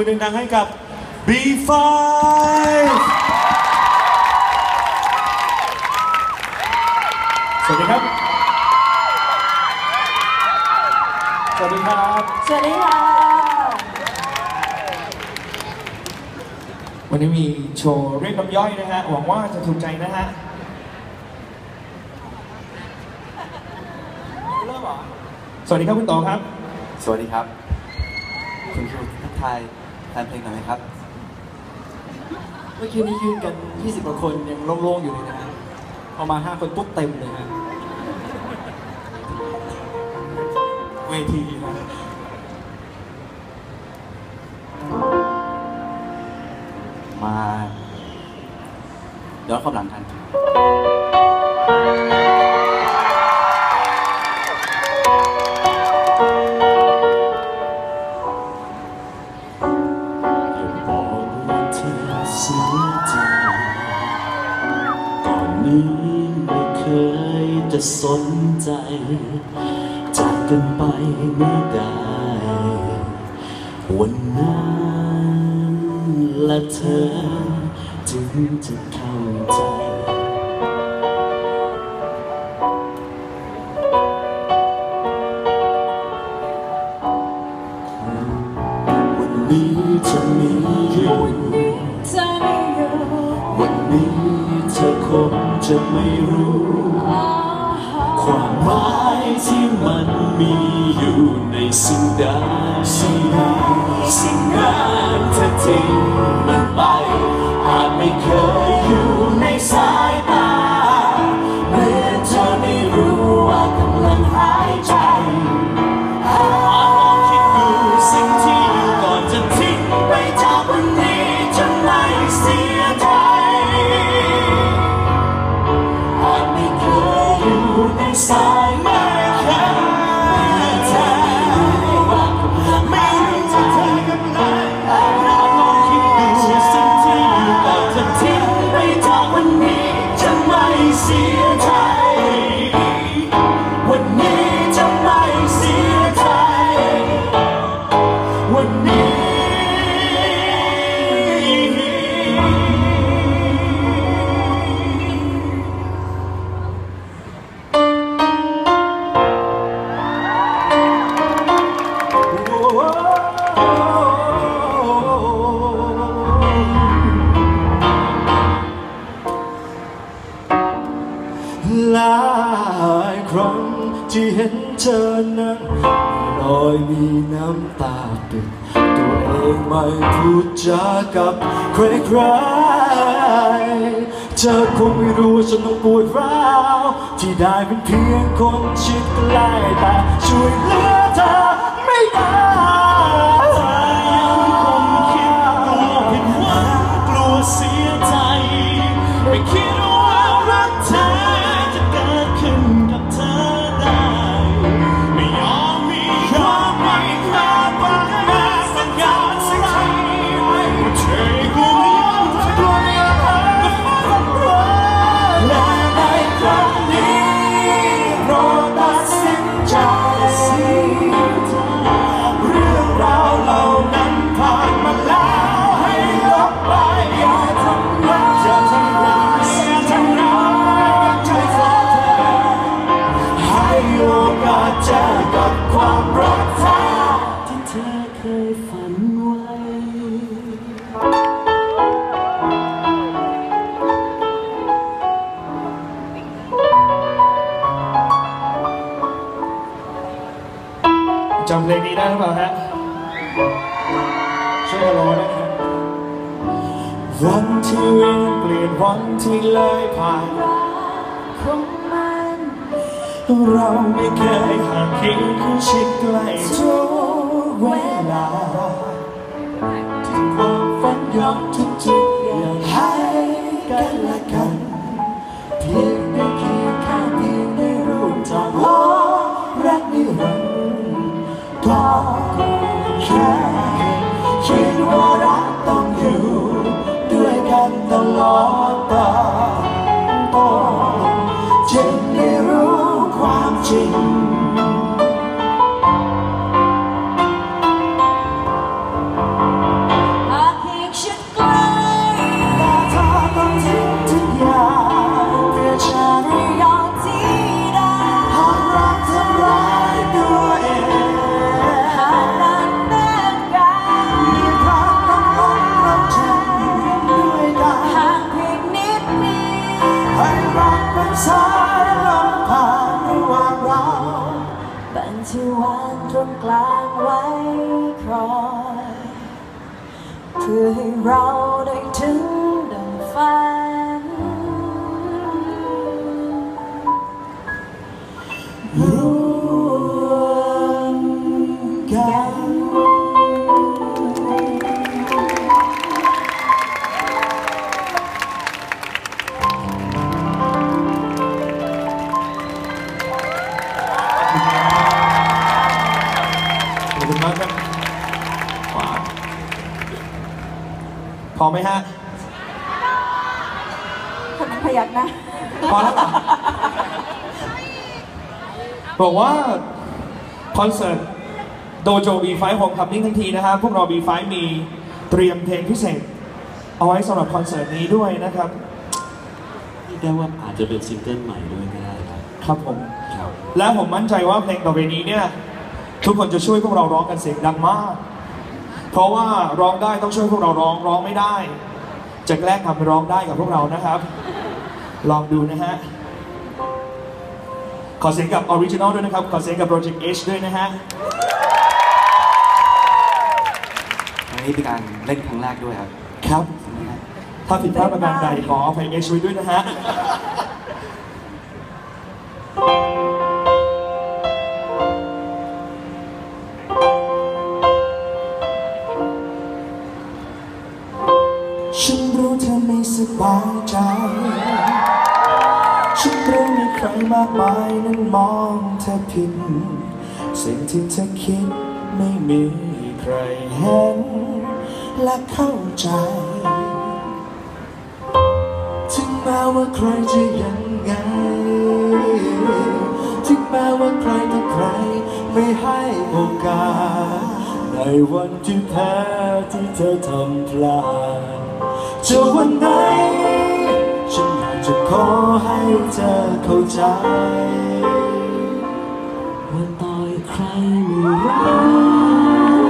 มือดังๆให้กับ B5 สวัสดีครับ สวัสดีครับ สวัสดีค่ะ วันนี้มีโชว์เรียกน้ำย่อยนะฮะ หวังว่าจะถูกใจนะฮะ เริ่มเหรอ สวัสดีครับคุณโตครับ สวัสดีครับ คุณครูทักทาย แฟนเพลงหน่อยไหมครับ เมื่อกี้นี้ยืนกัน 20กว่าคนยังโล่งๆอยู่เลยนะฮะพอมา 5 คนปุ๊บเต็มเลยฮะ เวทีนะมาย้อนความหลังกัน ใจก่อนนี้ไม่เคยจะสนใจ จากกันไปไม่ได้ วันนั้นและเธอ จึงจะเข้าใจ จะไม่รู้ ความหมายที่มันมีอยู่ในสิ่งใดสิ่งใดสิ่งนั้นเธอทิ้ง ที่เห็นเธอนั้นลอยมีน้ำตาปิดตัวเองไม่พูดจากับใครใครๆเธอคงไม่รู้ว่าฉันต้องปวดร้าวที่ได้เป็นเพียงคนชิดใกล้แต่ช่วยเหลือเธอไม่ได้ จำเพลงนี้ได้หรือเปล่าฮะช่วยฮัลโหลด้วยนะครับวันที่เวียนเปลี่ยนวันที่เลยผ่านของมันเราไม่เคยห่างเคียงคู่ชิดใกล้ทุกเวลาที่ความฝันยอมทุก ค พอไหมฮะ คนนั้นพยักหนะพอแล้วเหรอบอกว่า คอนเสิร์ตโดโจ B5 Home Coming ทั้งทีนะครับพวกเรา B5 มีเตรียมเพลงพิเศษ เอาไว้สำหรับคอนเสิร์ตนี้ด้วยนะครับเรียกได้ว่าอาจจะเป็นซิงเกิลใหม่ด้วยก็ได้ครับครับผม ครับ และผมมั่นใจว่าเพลงต่อไปนี้เนี่ย ทุกคนจะช่วยพวกเราร้องกันเสียงดังมาก เพราะว่าร้องได้ต้องช่วยพวกเราร้องร้องไม่ได้จะแกล้งทำให้ร้องได้กับพวกเรานะครับ ลองดูนะฮะ ขอเสียงกับออริจินอลด้วยนะครับ ขอเสียงกับ Project H ด้วยนะฮะอันนี้เป็นการเล่นครั้งแรกด้วยครับ ครับใช่ไหมครับถ้าผิดพลาดประการใดขออภัย H ไว้ด้วยนะฮะ ฉันรู้เธอไม่สบายใจ ฉันรู้มีใครมากมายนั้นมองเธอผิด สิ่งที่เธอคิดไม่มีใครเห็นและเข้าใจ ถึงแม้ว่าใครจะยังไง ถึงแม้ว่าใครต่อใครไม่ให้โอกาส ในวันที่แพ้ที่เธอทำพลาด จะวันไหน ฉันอยากจะขอให้เธอเข้าใจ ว่าต่อยใครไม่รัก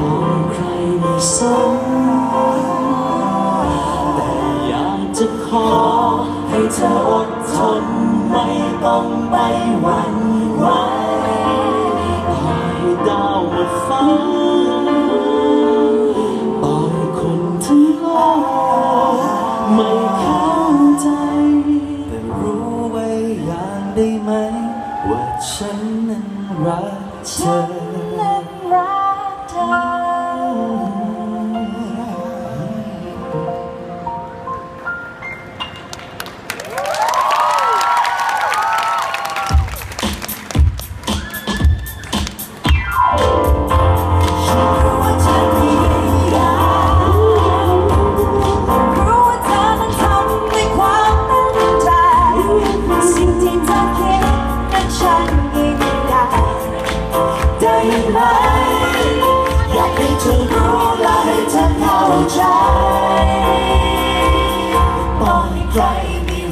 ต่อยใครไม่สนแต่อยากจะขอให้เธออดทน ไม่ต้องไปหวั่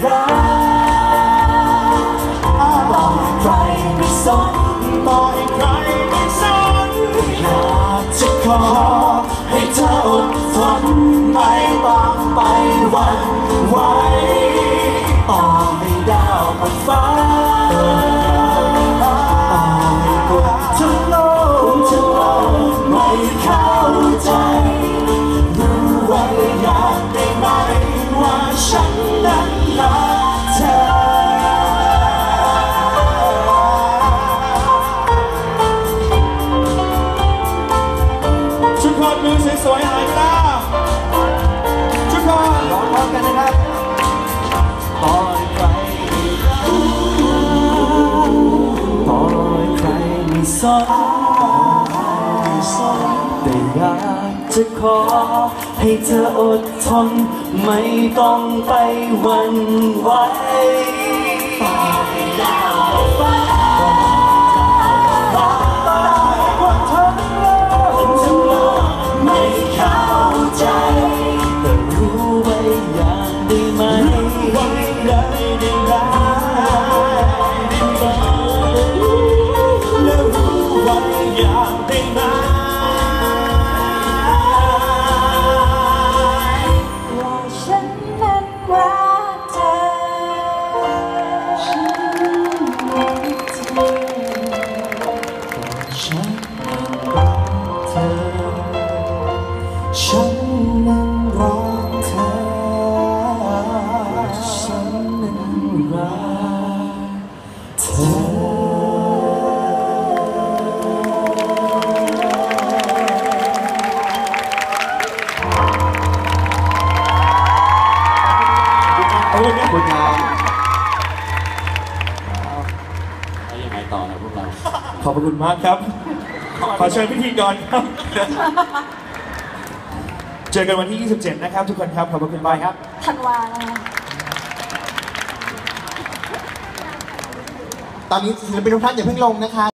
ไสนไม่สนแต่อยากจะขอ ให้เธออดทน ไม่ต้องไปหวั่นไหว ขอบคุณครับแล้วยังไงต่อนะพวกเราขอบพระคุณมากครับ ขอเชิญพิธีกรครับ เจอกันวันที่ 27 นะครับ ทุกคนครับ ขอบพระคุณมากครับ ธันวาตอนนี้ศิลปินทุกท่านอย่าเพิ่งลงนะคะ